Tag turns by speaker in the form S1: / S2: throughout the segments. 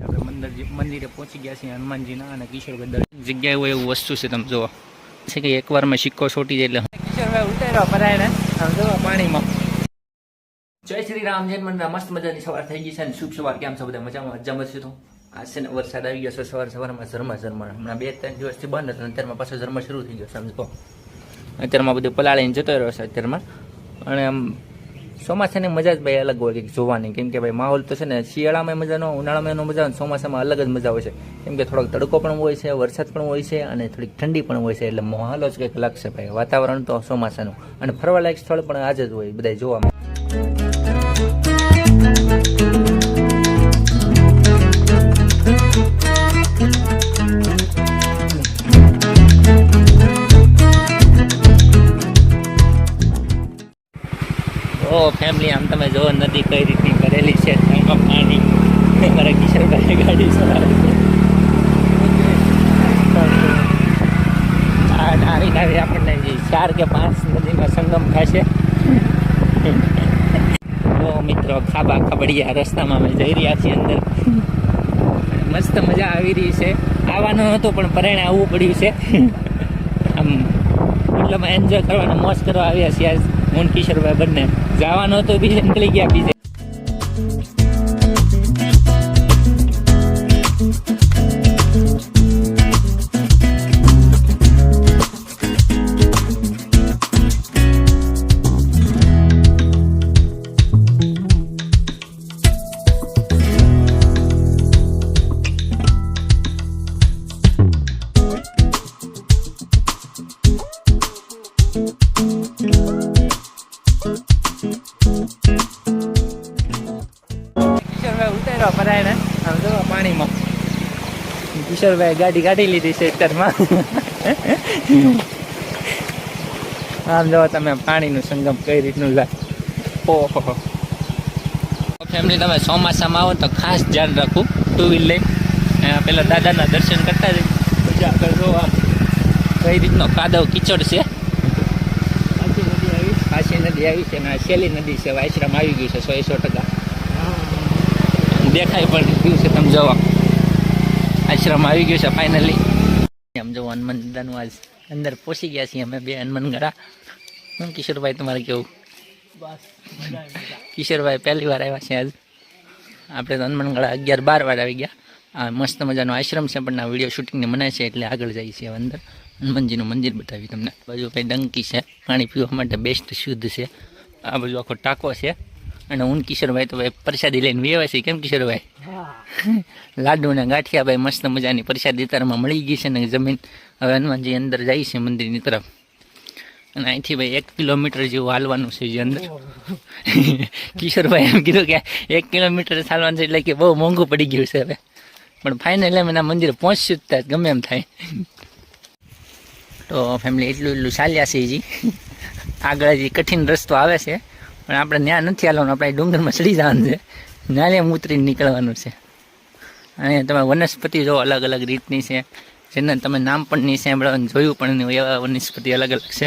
S1: આપણે મંદિર મંદિરે પહોંચી ગયા છીએ હનુમાનજીના અને કિશોરભાઈ દરેક જગ્યાએ હોય એવું વસ્તુ છે, તમે જુઓ છે કે એકવારમાં સિક્કો છોટી જાય એટલે કિશોરભાઈ ઉતાર્યો પરાયને આમ પાણીમાં. જય શ્રી રામ, જય મંદિર મસ્ત મજાની સવાર થઈ ગઈ છે અને શુભ સવાર. કેમ છો બધા? મજામાં? મજામાં છે તો? આ છે ને વરસાદ આવી ગયો છે, સવાર સવારમાં ઝરમા ઝરમા. હમણાં બે ત્રણ દિવસથી બંધ હતો અત્યારમાં પાછો ઝરમા શરૂ થઈ ગયો સમજો અત્યારમાં બધું પલાળીને જતો રહ્યો છે અત્યારમાં. અને આમ ચોમાસાની મજા જ ભાઈ અલગ હોય કંઈક જોવાની. કેમ કે ભાઈ માહોલ તો છે ને શિયાળામાં મજાનો ઉનાળામાં એનો મજા ચોમાસામાં અલગ જ મજા હોય છે. કેમ કે થોડોક તડકો પણ હોય છે, વરસાદ પણ હોય છે અને થોડીક ઠંડી પણ હોય છે. એટલે માહોલ જ કંઈક લાગશે ભાઈ. વાતાવરણ તો ચોમાસાનું. અને ફરવાલાયક સ્થળ પણ આજે જ હોય બધા જોવામાં ફેમિલી આમ તમે જો નદી કઈ રીતની કરેલી છે એમાં પાણી મારા કિશોરભાઈ ગાડી ચલાવે છે. આવી આવી આપણને જે ચાર કે પાંચ નદીમાં સંગમ થશે તો મિત્રો, ખાબા ખબડિયા રસ્તામાં અમે જઈ રહ્યા છીએ અંદર. મસ્ત મજા આવી રહી છે. આવવાનું નહોતું, પણ પરિણામ આવવું પડ્યું છે. આમ મતલબ એન્જોય કરવાનો મોજ કરવા આવ્યા છીએ આજ. હું કિશોરભાઈ બંને. જવાનું હતું બી નીકળી ગયા બીજે પાણીમાં. કિશોરભાઈ ગાડી કાઢી લીધી છે આમ જો તમે પાણીનું સંગમ કઈ રીતનું લાગે ઓહો. ફેમિલી તમે ચોમાસામાં આવો તો ખાસ ધ્યાન રાખવું ટુ વ્હીલ લઈ પેલા દાદાના દર્શન કરતા જ પછી આગળ જો કઈ રીતનો કાદવ કિચડ છે? પાછી નદી આવી છે અને શેલી નદી છે વાયશ્રમ આવી ગયું છે સો સો ટકા. દેખાય પણ ગયું છે તમે જવા. આશ્રમ આવી ગયું છે ફાઇનલી આમ જો હનુમાન દાદાનું આજ અંદર પહોંચી ગયા છીએ અમે બે હનુમાન ગળા હું કિશોરભાઈ, તમારે કેવું? કિશોરભાઈ પહેલી વાર આવ્યા છે આજ. આપણે તો હનુમાન ગળા અગિયાર બાર વાર આવી ગયા. આ મસ્ત મજાનો આશ્રમ છે, પણ આ વીડિયો શૂટિંગને મનાય છે એટલે આગળ જઈએ છીએ અંદર. હનુમાનજીનું મંદિર બતાવી તમને. બાજુ ભાઈ ડંકી છે. પાણી પીવા માટે બેસ્ટ શુદ્ધ છે. આ બાજુ આખો ટાંકો છે. અને હું કિશોરભાઈ તો ભાઈ પ્રસાદી લઈને વ્યવાય છે કેમ કિશોરભાઈ? લાડુ ને ગાંઠિયા ભાઈ મસ્ત મજાની પ્રસાદી તારમાં મળી ગઈ છે ને જમીન હવે હનુમાનજી અંદર જાય છે મંદિરની તરફ. અને અહીંથી ભાઈ એક કિલોમીટર જેવું હાલવાનું છે જે અંદર. કિશોરભાઈ એમ કીધું કે એક કિલોમીટર ચાલવાનું છે એટલે કે બહુ મોંઘું પડી ગયું છે હવે. પણ ફાઇનલ એમ એના મંદિરે પહોંચશું જ ગમે એમ થાય. તો ફેમિલી એટલું એટલું ચાલ્યા છે હજી. આગળ હજી કઠિન રસ્તો આવે છે. પણ આપણે ત્યાં નથી હાલવાનું, આપણે ડુંગરમાં ચડી જવાનું છે. નાલે ઉતરીને નીકળવાનું છે. અને તમે વનસ્પતિ જો અલગ અલગ રીતની છે, જેના તમે નામ પણ નહીં સાંભળવાનું જોયું પણ એવા વનસ્પતિ અલગ અલગ છે.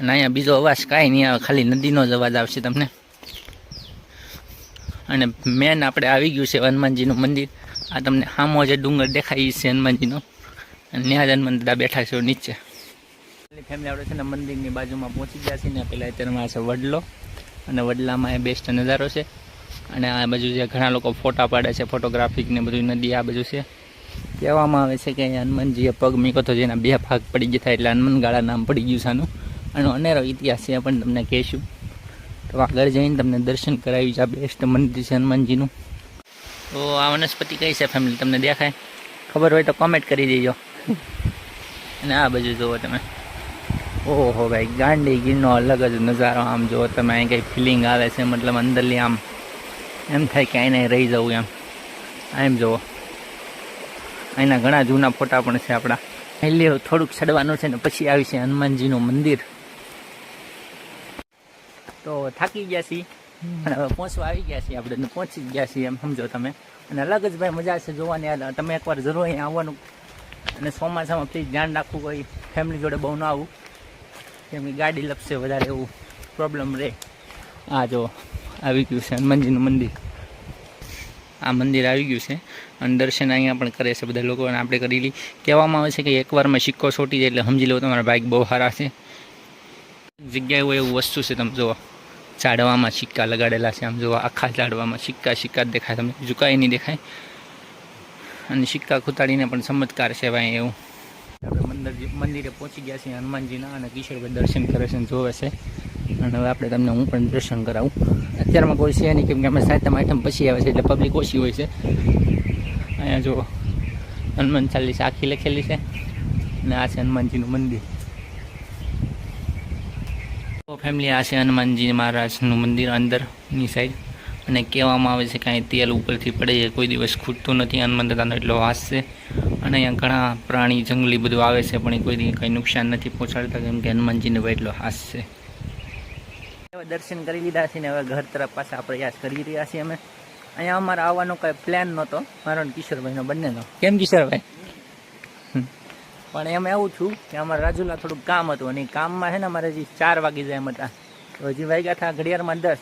S1: અને અહીંયા બીજો અવાજ કાંઈ નહીં આવે, ખાલી નદીનો જ અવાજ આવશે તમને. અને મેન આપણે આવી ગયું છે હનુમાનજીનું મંદિર. આ તમને સામો જે ડુંગર દેખાય છે હનુમાનજીનો. અને ત્યાં જ હનુમાન દાદા બેઠા છે નીચે. ફેમિલી આપણે છે ને મંદિરની બાજુમાં પહોંચી ગયા છીએ ને પેલા અત્યારમાં છે વડલો. અને વડલામાં એ બેસ્ટ નજારો છે. અને આ બાજુ જે ઘણા લોકો ફોટા પાડે છે ફોટોગ્રાફિક ને બધું, નદી આ બાજુ છે. કહેવામાં આવે છે કે હનુમાનજીએ પગ મીકો તો જેના બે ભાગ પડી ગયા થાય એટલે હનુમાનગાળા નામ પડી ગયું છે આનું. આનો અનેરો ઇતિહાસ છે પણ તમને કહેશું. તો આગળ જઈને તમને દર્શન કરાવી છે આ બેસ્ટ મંદિર છે હનુમાનજીનું. તો આ વનસ્પતિ કઈ છે ફેમિલી તમને દેખાય? ખબર હોય તો કોમેન્ટ કરી દેજો. અને આ બાજુ જુઓ તમે. ઓહો ભાઈ ગાંડી ગીરનો અલગ જ નજારો આમ જુઓ તમે અહીં કંઈ ફિલિંગ આવે છે મતલબ અંદરલી આમ એમ થાય કે અહીં રહી જવું એમ. એમ જુઓ અહીંના ઘણા જૂના ફોટા પણ છે આપણા. એટલે થોડુંક ચડવાનું છે ને પછી આવી છે હનુમાનજીનું મંદિર. તો થાકી ગયા છીએ અને હવે પહોંચવા આવી ગયા છીએ આપણે પહોંચી ગયા છીએ એમ સમજો તમે. અને અલગ જ ભાઈ મજા છે જોવાની તમે એકવાર જરૂર અહીંયા આવવાનું. અને ચોમાસામાં પ્લીઝ ધ્યાન રાખવું કોઈ ફેમિલી જોડે બહુ ન આવું. કેમ ગાડી લપસે વધારે એવું પ્રોબ્લેમ રહે. આ જો, આવી ગયું છે હનુમાનજીનું મંદિર. આ મંદિર આવી ગયું છે અને દર્શન અહીંયા પણ કરે છે બધા લોકો અને આપણે કરી લઈ કહેવામાં આવે છે કે એકવારમાં સિક્કો છોટી જાય એટલે સમજી લો તમારા બાઇક બહુ સારા છે. જગ્યાએ હોય એવું વસ્તુ છે તમે જુઓ, ઝાડવામાં સિક્કા લગાડેલા છે. આમ જુઓ, આખા ઝાડવામાં સિક્કા સિક્કા જ દેખાય. તમને ઝુકાય નહીં દેખાય. અને સિક્કા ખૂતાડીને પણ ચમત્કાર છે ભાઈ એવું. મંદિર મંદિરે પહોંચી ગયા છીએ હનુમાનજીના અને કિશોરભાઈ દર્શન કરે છે જોવે છે. અને હવે આપણે તમને હું પણ દર્શન કરાવું. અત્યારમાં કોઈ છે નહીં, કેમ કે અમે સાતમ, આઠમ પછી આવે છે એટલે પબ્લિક ઓછી હોય છે. અહીંયા જો હનુમાન ચાલીસ આખી લખેલી છે. અને આ છે હનુમાનજીનું મંદિર. ફેમિલી આ છે હનુમાનજી મહારાજનું મંદિર અંદરની સાઈડ અને કહેવામાં આવે છે કે અહીં તેલ ઉપરથી પડે છે. કોઈ દિવસ ખૂટતું નથી હનુમાન દાદાનો એટલો વાસ છે. અને અહીંયા ઘણા પ્રાણી જંગલી બધું આવે છે પણ એ કોઈ કંઈ નુકસાન નથી પહોંચાડતા કેમ કે હનુમાનજીને ભાઈ એટલો હાસ છે. હવે દર્શન કરી લીધા છે ને હવે ઘર તરફ પાછા પ્રયાસ કરી રહ્યા છીએ અમે. અહીંયા અમારે આવવાનો કંઈ પ્લાન નહોતો. મારો કિશોરભાઈનો બંનેનો. કેમ કિશોરભાઈ? પણ એમ એવું છું કે અમારે રાજુલા થોડુંક કામ હતું અને કામમાં છે ને અમારે હજી ચાર વાગી જાય એમ હતા. તો હજી વાગ્યા હતા ઘડિયાળમાં દસ.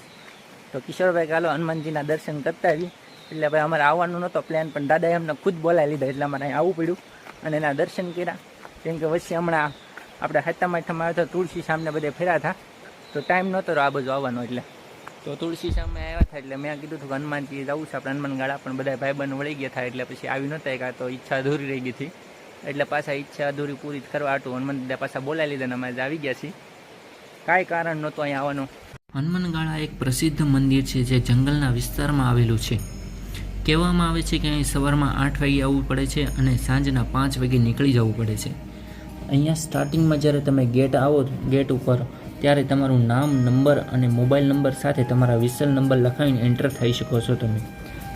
S1: તો કિશોરભાઈ કાલો હનુમાનજીના દર્શન કરતા આવી. એટલે ભાઈ અમારે આવવાનું નહોતો પ્લાન પણ દાદાએ અમને ખુદ બોલાવી લીધા, એટલે અમારે અહીં આવવું પડ્યું અને એના દર્શન કર્યા. કેમ કે વચ્ચે હમણાં આપણે હાથામાં હાથામાં આવ્યા તુલસી સામને બધે ફેર્યા હતા તો ટાઈમ નહોતો આ બધું આવવાનો એટલે. તો તુલસી સામે આવ્યા હતા એટલે મેં કીધું હતું કે હનુમાનજી જવું છે, આપણે હનુમાન ગાળા પણ બધા ભાઈબંધ વળી ગયા હતા એટલે પછી આવી નહોતા એકા તો ઈચ્છા અધૂરી રહી ગઈ હતી. એટલે પાછા ઈચ્છા અધૂરી પૂરી કરવા હતું હનુમાન દાદા પાછા બોલાવી લીધા અને અમે આવી ગયા છીએ. કાંઈ કારણ નહોતું અહીંયા આવવાનું.
S2: હનુમાનગાળા એક પ્રસિદ્ધ મંદિર છે જે જંગલના વિસ્તારમાં આવેલું છે. કહેવામાં આવે છે કે અહીં સવારમાં આઠ વાગે આવવું પડે છે અને સાંજના પાંચ વાગે નીકળી જવું પડે છે. અહીંયા સ્ટાર્ટિંગમાં જ્યારે તમે ગેટ આવો ગેટ ઉપર, ત્યારે તમારું નામ નંબર અને મોબાઈલ નંબર સાથે તમારા વિસલ નંબર લખાવીને એન્ટર થઈ શકો છો તમે.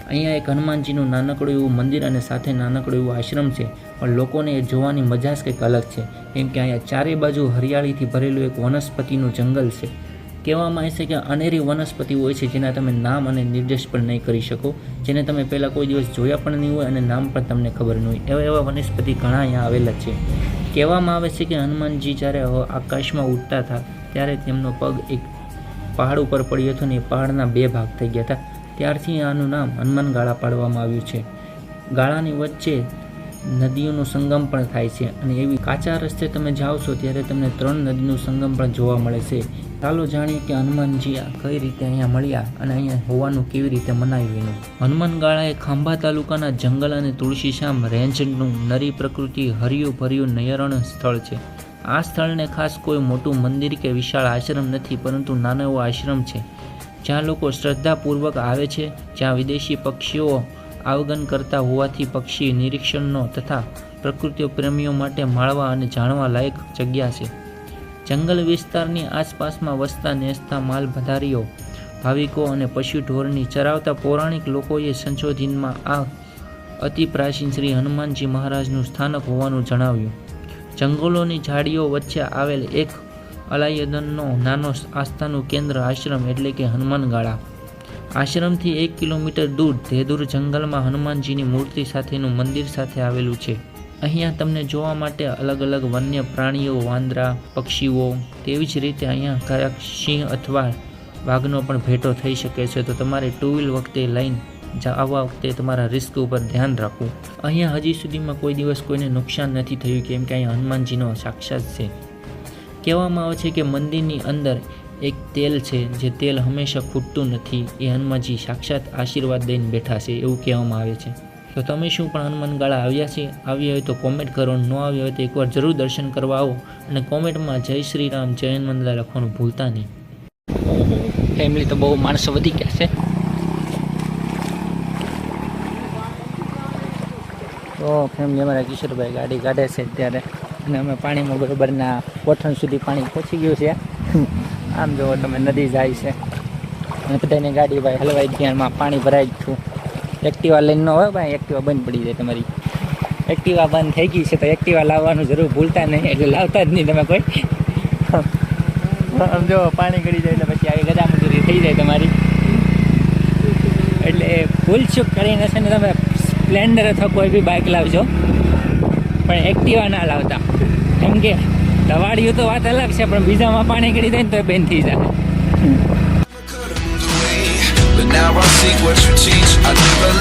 S2: અહીંયા એક હનુમાનજીનું નાનકડું એવું મંદિર અને સાથે નાનકડું એવું આશ્રમ છે, પણ લોકોને એ જોવાની મજા જ કંઈક અલગ છે. કેમ કે અહીંયા ચારે બાજુ હરિયાળીથી ભરેલું એક વનસ્પતિનું જંગલ છે. કહેવામાં આવે છે કે અનેરી વનસ્પતિ હોય છે જેના તમે નામ અને નિર્દેશ પણ નહીં કરી શકો, જેને તમે પહેલાં કોઈ દિવસ જોયા પણ નહીં હોય અને નામ પણ તમને ખબર નહીં હોય. એવા એવા વનસ્પતિ ઘણા અહીંયા આવેલા છે. કહેવામાં આવે છે કે હનુમાનજી જ્યારે આકાશમાં ઉડતા હતા, ત્યારે તેમનો પગ એક પહાડ ઉપર પડ્યો હતો ને એ પહાડના બે ભાગ થઈ ગયા હતા. ત્યારથી આનું નામ હનુમાન ગાળા પાડવામાં આવ્યું છે. ગાળાની વચ્ચે નદીઓનો સંગમ પણ થાય છે અને એવી કાચા રસ્તે તમે જાઓ છો, ત્યારે તમને ત્રણ નદીનું સંગમ પણ જોવા મળે છે. ચાલો જાણીએ કે હનુમાનજી કઈ રીતે અહીંયા મળ્યા અને અહીંયા હોવાનું કેવી રીતે મનાવ્યું એનું. હનુમાનગાળા એ ખાંભા તાલુકાના જંગલ અને તુલસીશ્યામ રેન્જનું નરી પ્રકૃતિ હરિયું ભર્યું નયરણ સ્થળ છે. આ સ્થળને ખાસ કોઈ મોટું મંદિર કે વિશાળ આશ્રમ નથી, પરંતુ નાનો એવો આશ્રમ છે. જ્યાં લોકો શ્રદ્ધાપૂર્વક આવે છે, જ્યાં વિદેશી પક્ષીઓ આવગન કરતા હોવાથી પક્ષી નિરીક્ષણનો તથા પ્રકૃતિ પ્રેમીઓ માટે માળવા અને જાણવા લાયક જગ્યા છે. જંગલ વિસ્તારની આસપાસમાં વસતા નેસતા માલભધારીઓ ભાવિકો અને પશુ ઢોરની ચરાવતા પૌરાણિક લોકોએ સંશોધનમાં આ અતિ પ્રાચીન શ્રી હનુમાનજી મહારાજનું સ્થાનક હોવાનું જણાવ્યું. જંગલોની ઝાડીઓ વચ્ચે આવેલ એક અલાયદનનો નાનો આસ્થાનું કેન્દ્ર આશ્રમ એટલે કે હનુમાનગાળા. આશ્રમથી એક કિલોમીટર દૂર ધેદુર જંગલમાં હનુમાનજીની મૂર્તિ સાથેનું મંદિર સાથે આવેલું છે. અહીંયા તમને જોવા માટે અલગ અલગ વન્ય પ્રાણીઓ, વાંદરા, પક્ષીઓ તેવી જ રીતે અહીંયા ક્યારેક સિંહ અથવા વાઘનો પણ ભેટો થઈ શકે છે. તો તમારે ટુ વ્હીલ વખતે લઈને આવવા વખતે તમારા રિસ્ક ઉપર ધ્યાન રાખવું. અહીંયા હજી સુધીમાં કોઈ દિવસ કોઈને નુકસાન નથી થયું, કેમ કે અહીંયા હનુમાનજીનો સાક્ષાત છે. કહેવામાં આવે છે કે મંદિરની અંદર એક તેલ છે, જે તેલ હંમેશા ખૂટતું નથી. એ હનુમાનજી સાક્ષાત આશીર્વાદ દઈને બેઠા છે, એવું કહેવામાં આવે છે. તો તમે શું પણ હનુમાન ગાળા આવ્યા છે? આવ્યા હોય તો કોમેન્ટ કરો. ન આવ્યા હોય તો એકવાર જરૂર દર્શન કરવા આવો અને કોમેન્ટમાં જય શ્રી રામ, જય હનુમાન લખવાનું ભૂલતા નહીં.
S1: ફેમિલી તો બહુ માણસો વધી ગયા છે. તો ફેમિલી અમારા કિશોરભાઈ ગાડી કાઢે છે અત્યારે અને અમે પાણીમાં બરોબરના કોઠણ સુધી પાણી પહોંચી ગયું છે. આમ જુઓ તમે, નદી જાય છે. અને બધાની ગાડી ભાઈ હલવાઈ ગયામાં પાણી ભરાઈ ગયું. એક્ટિવા લઈને હોય ભાઈ, એક્ટિવા બંધ પડી જાય તમારી. એક્ટિવા બંધ થઈ ગઈ છે તો એક્ટિવા લાવવાનું જરૂર ભૂલતા નહીં, એટલે લાવતા જ નહીં તમે કોઈ. આમ જો પાણી ગળી જાય એટલે પછી આવી ગદા મજૂરી થઈ જાય તમારી. એટલે ભૂલચૂક કરીને છે ને તમે સ્પ્લેન્ડર અથવા કોઈ બી બાઇક લાવજો, પણ એક્ટિવા ના લાવતા. કેમ કે દવાડિયું તો વાત અલગ છે, પણ બીજામાં પાણી ગળી જાય ને તો બેન થઈ જાય.
S3: Now I seek what you teach. I never